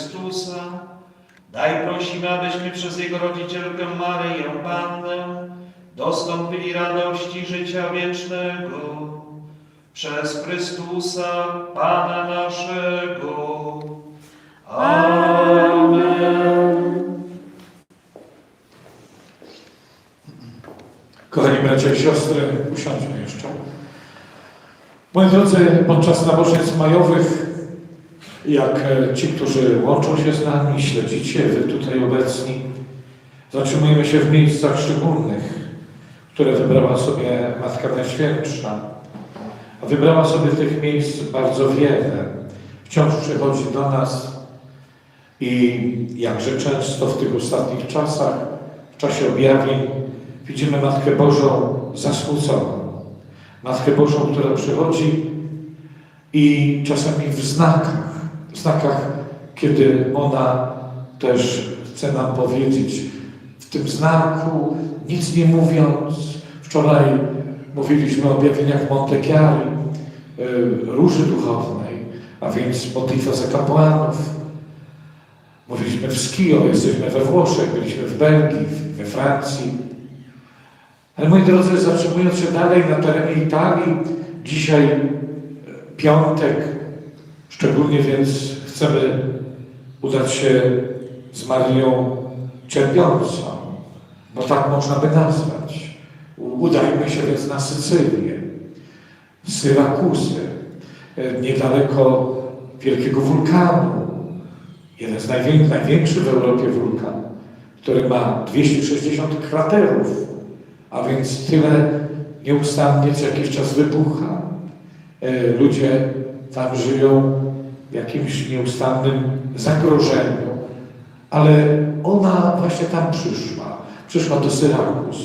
Chrystusa. Daj prosimy, abyśmy przez Jego rodzicielkę Maryję Pannę dostąpili radości życia wiecznego. Przez Chrystusa Pana naszego. Amen. Kochani bracia i siostry, usiądźmy jeszcze. Moi drodzy, podczas nabożeństw majowych, jak e, ci, którzy łączą się z nami, śledzicie, wy tutaj obecni, zatrzymujemy się w miejscach szczególnych, które wybrała sobie Matka Najświętsza. A wybrała sobie tych miejsc bardzo wiele. Wciąż przychodzi do nas i jakże często w tych ostatnich czasach, w czasie objawień, widzimy Matkę Bożą zasmuconą. Matkę Bożą, która przychodzi i czasami w znakach, znakach, kiedy ona też chce nam powiedzieć, w tym znaku, nic nie mówiąc, wczoraj mówiliśmy o objawieniach Monte Chiari, y, róży duchownej, a więc modlitwa za kapłanów, Mówiliśmy w Skio, jesteśmy we Włoszech, byliśmy w Belgii, we Francji. Ale moi drodzy, zatrzymując się dalej na terenie Italii, dzisiaj e, piątek, szczególnie więc chcemy udać się z Marią Cierpiącą, bo tak można by nazwać. Udajmy się więc na Sycylię, Syrakuzy, e, niedaleko wielkiego wulkanu, jeden z najwię- największych w Europie wulkan, który ma 260 kraterów, a więc tyle nieustannie co jakiś czas wybucha. E, Ludzie tam żyją w jakimś nieustannym zagrożeniu, ale ona właśnie tam przyszła. Przyszła do Syrakus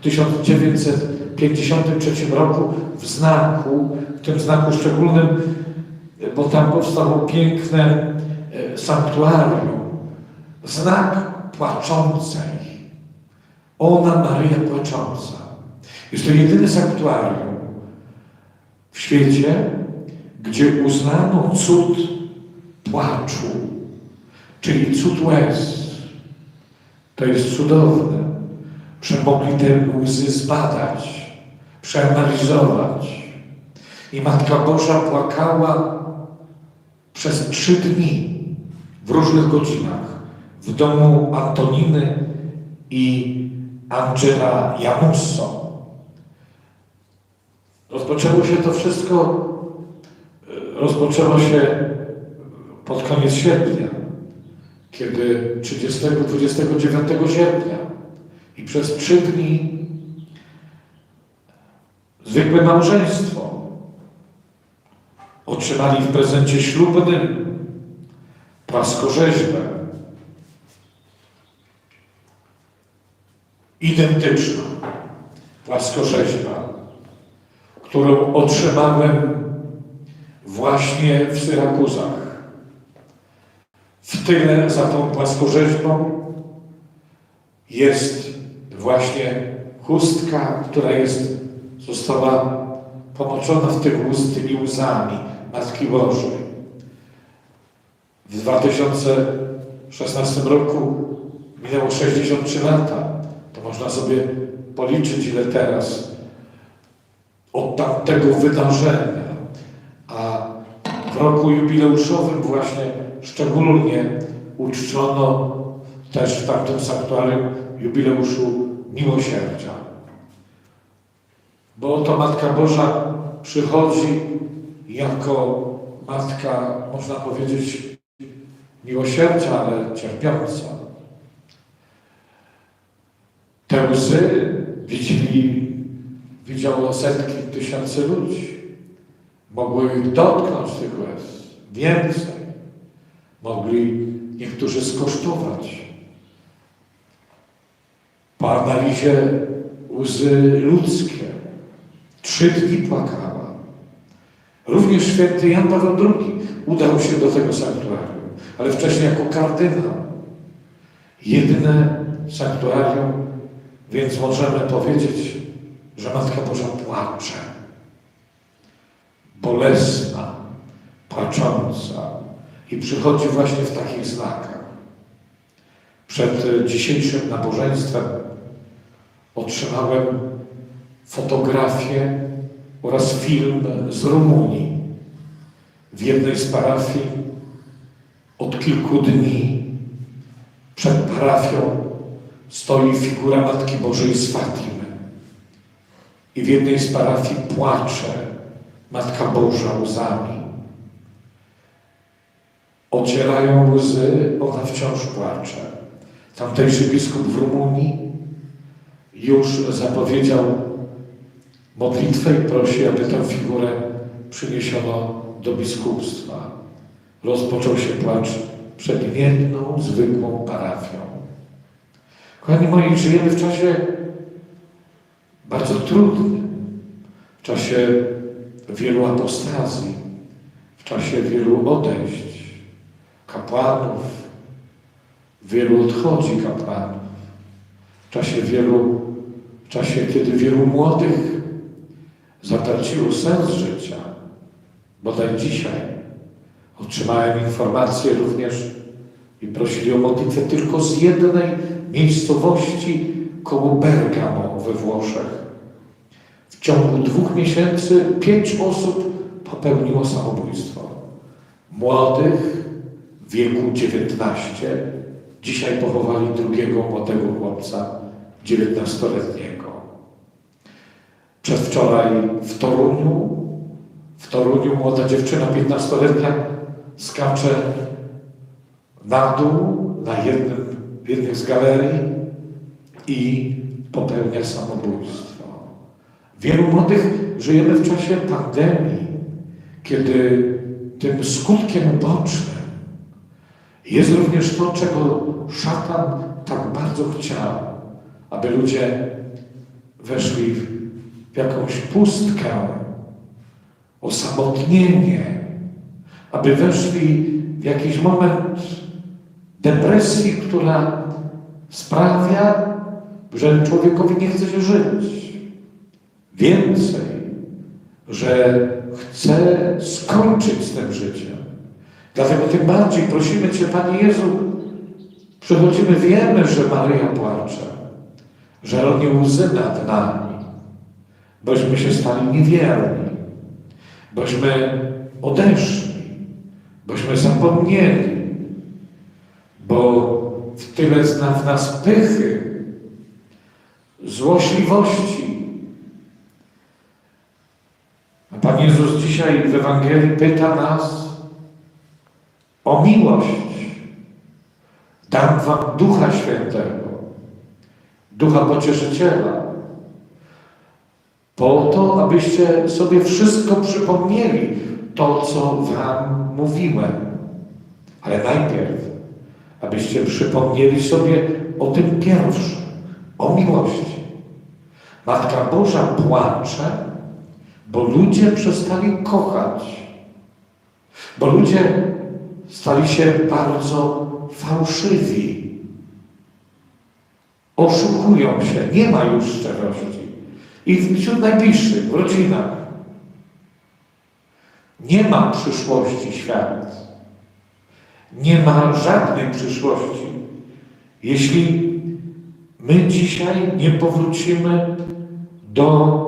w 1953 roku w znaku, w tym znaku szczególnym, bo tam powstało piękne e, sanktuarium, znak płaczącej. Ona, Maryja płacząca. Jest to jedyne sanktuarium w świecie, gdzie uznano cud płaczu, czyli cud łez. To jest cudowne, że mogli te łzy zbadać, przeanalizować. I Matka Boża płakała przez trzy dni w różnych godzinach w domu Antoniny i Angela Jamusso. Rozpoczęło się to wszystko, rozpoczęło się pod koniec sierpnia, kiedy 30-29 sierpnia. I przez trzy dni zwykłe małżeństwo otrzymali w prezencie ślubnym płaskorzeźbę identyczną płaskorzeźba, którą otrzymałem właśnie w Syrakuzach. W tyle za tą płaskorzeźbą jest właśnie chustka, która jest, została pomoczona w tych tymi łzami Matki Bożej. W 2016 roku minęło 63 lata. To można sobie policzyć, ile teraz od tamtego wydarzenia. W roku jubileuszowym właśnie szczególnie uczczono też w tamtym sanktuarium jubileuszu miłosierdzia. Bo oto Matka Boża przychodzi jako Matka, można powiedzieć, miłosierdzia, ale cierpiąca. Te łzy widzieli, widziało setki, tysiące ludzi. Mogły ich dotknąć tych łez. Więcej. Mogli niektórzy skosztować. Po analizie łzy ludzkie. Trzy dni płakała. Również święty Jan Paweł II udał się do tego sanktuarium, ale wcześniej jako kardynał. Jedyne sanktuarium, więc możemy powiedzieć, że Matka Boża płacze. Bolesna, płacząca i przychodzi właśnie w takich znakach. Przed dzisiejszym nabożeństwem otrzymałem fotografię oraz film z Rumunii. W jednej z parafii od kilku dni przed parafią stoi figura Matki Bożej z Fatimy. I w jednej z parafii płacze Matka Boża łzami. Ocierają łzy, ona wciąż płacze. Tamtejszy biskup w Rumunii już zapowiedział modlitwę i prosi, aby tę figurę przyniesiono do biskupstwa. Rozpoczął się płacz przed jedną zwykłą parafią. Kochani moi, żyjemy w czasie bardzo trudnym, w czasie wielu apostazji, w czasie wielu odejść kapłanów, wielu odchodzi kapłanów, w czasie wielu, w czasie kiedy wielu młodych zatraciło sens życia. Bodaj dzisiaj otrzymałem informację również i prosili o modlitwę tylko z jednej miejscowości koło Bergamo we Włoszech. Ciągu dwóch miesięcy pięć osób popełniło samobójstwo. Młodych w wieku 19. Dzisiaj pochowali drugiego młodego chłopca, 19-letniego. Przedwczoraj w Toruniu, w Toruniu młoda dziewczyna 15-letnia skacze na dół na jednym, z galerii i popełnia samobójstwo. Wielu młodych żyjemy w czasie pandemii, kiedy tym skutkiem ubocznym jest również to, czego szatan tak bardzo chciał, aby ludzie weszli w jakąś pustkę, osamotnienie, aby weszli w jakiś moment depresji, która sprawia, że człowiekowi nie chce się żyć. Więcej, że chce skończyć z tym życiem. Dlatego tym bardziej prosimy Cię, Panie Jezu, przychodzimy, wiemy, że Maryja płacze, że robi łzy nad nami, bośmy się stali niewierni, bośmy odeszli, bośmy zapomnieli, bo w tyle zna w nas pychy, złośliwości. A Pan Jezus dzisiaj w Ewangelii pyta nas o miłość. Dam wam Ducha Świętego, Ducha Pocieszyciela, po to, abyście sobie wszystko przypomnieli, to, co wam mówiłem. Ale najpierw, abyście przypomnieli sobie o tym pierwszym, o miłości. Matka Boża płacze, bo ludzie przestali kochać, bo ludzie stali się bardzo fałszywi. Oszukują się, nie ma już szczerości. I wśród najbliższych, w rodzinach. Nie ma przyszłości świat. Nie ma żadnej przyszłości. Jeśli my dzisiaj nie powrócimy do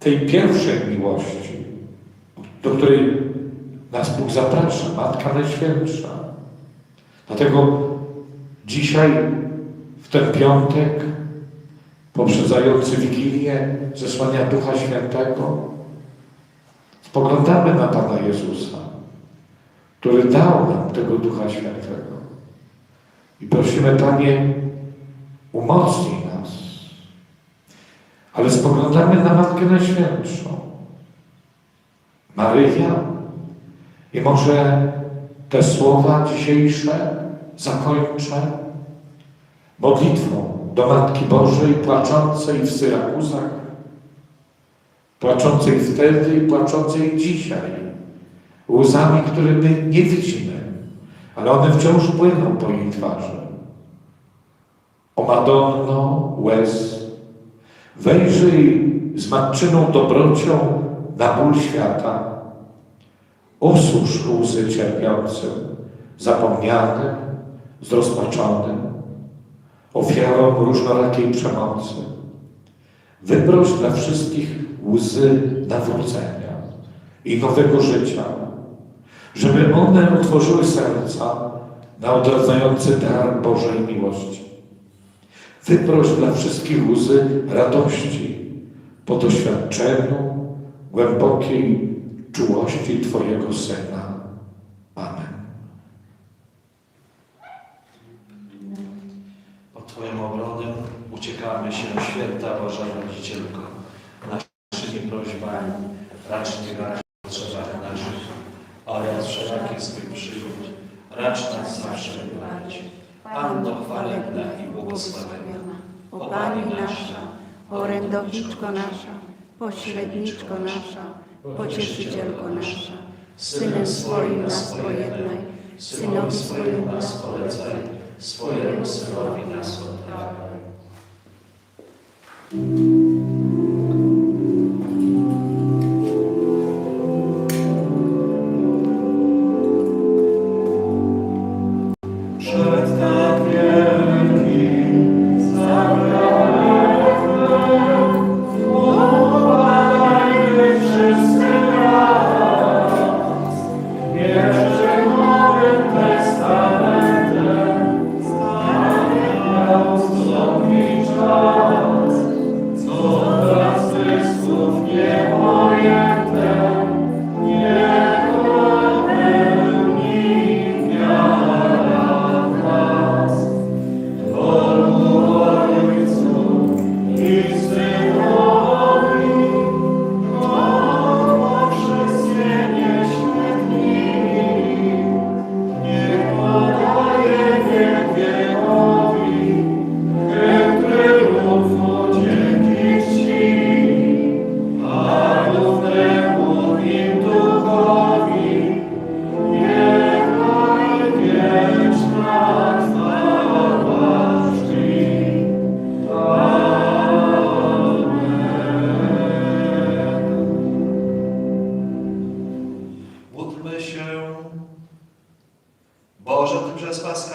tej pierwszej miłości, do której nas Bóg zaprasza, Matka Najświętsza. Dlatego dzisiaj, w ten piątek, poprzedzający Wigilię zesłania Ducha Świętego, spoglądamy na Pana Jezusa, który dał nam tego Ducha Świętego. I prosimy, Panie, umocnij. Ale spoglądamy na Matkę Najświętszą, Maryja. I może te słowa dzisiejsze zakończę modlitwą do Matki Bożej płaczącej w Syrakuzach, płaczącej wtedy i płaczącej dzisiaj, łzami, które my nie widzimy, ale one wciąż płyną po jej twarzy. O Madonno łez, wejrzyj z matczyną dobrocią na ból świata. Osusz łzy cierpiącym, zapomnianym, zrozpaczonym, ofiarom różnorakiej przemocy. Wyproś dla wszystkich łzy nawrócenia i nowego życia, żeby one otworzyły serca na odradzający dar Bożej miłości. Wyproś dla wszystkich łzy radości po doświadczeniu głębokiej czułości Twojego Syna. Amen. Pod Twoją obroną uciekamy się, święta Boża Rodzicielko. Naszymi prośbami racz nie w potrzebach naszych oraz wszelakich swych przyjść. Racz nas zawsze brać. Panno chwalebna i błogosławiona, o Pani nasza, orędowniczko nasza, pośredniczko nasza, pocieszycielko nasza, Synem swoim nas pojednaj, Synowi swojemu nas polecaj, swojemu Synowi nas oddawaj.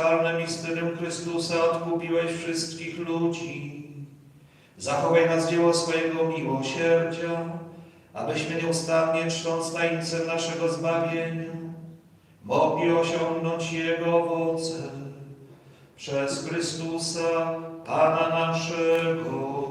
Przez paskalne mistyrium Chrystusa odkupiłeś wszystkich ludzi. Zachowaj nas dzieło swojego miłosierdzia, abyśmy nieustannie czcząc tajemnicę naszego zbawienia, mogli osiągnąć Jego owoce. Przez Chrystusa, Pana naszego.